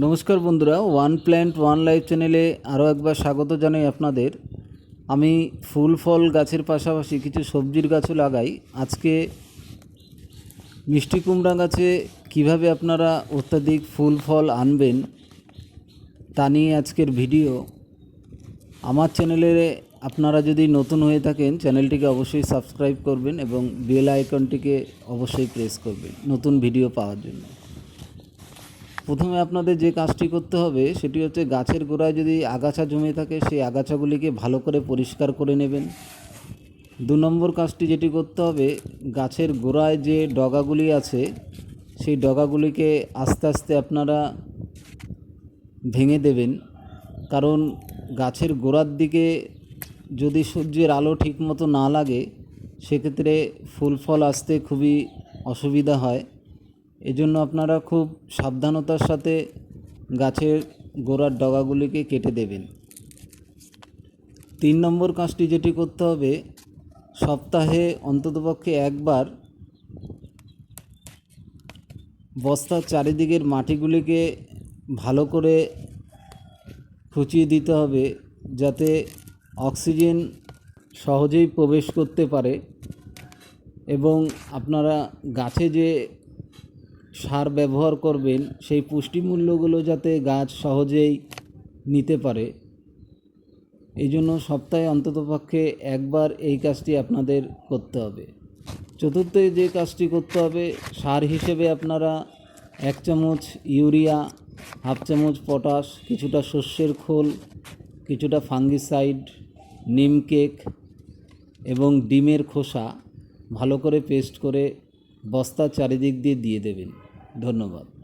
নমস্কার বন্ধুরা one plant one life চ্যানেলে আরও একবার স্বাগত জানাই আপনাদের। আমি ফুল ফল গাছের পাশাপাশি কিছু সবজির গাছও লাগাই। আজকে মিষ্টি কুমড়া গাছে কীভাবে আপনারা অত্যাধিক ফুল ফল আনবেন তা নিয়ে আজকের ভিডিও। আমার চ্যানেলে আপনারা যদি নতুন হয়ে থাকেন চ্যানেলটিকে অবশ্যই সাবস্ক্রাইব করবেন এবং বেল আইকনটিকে অবশ্যই প্রেস করবেন নতুন ভিডিও পাওয়ার জন্য। প্রথমে আপনাদের যে কাজটি করতে হবে, সেটি হচ্ছে গাছের গোড়ায় যদি আগাছা জমে থাকে, সেই আগাছাগুলিকে ভালো করে পরিষ্কার করে নেবেন। দু নম্বর কাজটি যেটি করতে হবে, গাছের গোড়ায় যে ডগাগুলি আছে, সেই ডগাগুলিকে আস্তে আস্তে আপনারা ভেঙে দেবেন। কারণ গাছের গোড়ার দিকে যদি সূর্যের আলো ঠিকমতো না লাগে, সেক্ষেত্রে ফুল ফল আসতে খুবই অসুবিধা হয়। এজন্য আপনারা খুব সাবধানতার সাথে গাছের গোড়ার ডগাগুলিকে কেটে দেবেন। তিন নম্বর কাজটি যেটি করতে হবে, সপ্তাহে অন্ততপক্ষে একবার বস্তার চারিদিকের মাটিগুলিকে ভালো করে খুঁচিয়ে দিতে হবে যাতে অক্সিজেন সহজেই প্রবেশ করতে পারে এবং আপনারা গাছে যে সার ব্যবহার করবেন, সেই পুষ্টিমূল্যগুলো যাতে গাছ সহজেই নিতে পারে। এই জন্য সপ্তাহে অন্ততপক্ষে একবার এই কাজটি আপনাদের করতে হবে। চতুর্থ যে কাজটি করতে হবে, সার হিসেবে আপনারা এক চামচ ইউরিয়া, হাফ চামচ পটাশ, কিছুটা শস্যের খোল, কিছুটা ফাঙ্গিসাইড, নিম কেক এবং ডিমের খোসা ভালো করে পেস্ট করে বস্তার চারিদিক দিয়ে দিয়ে দেবেন। ধন্যবাদ।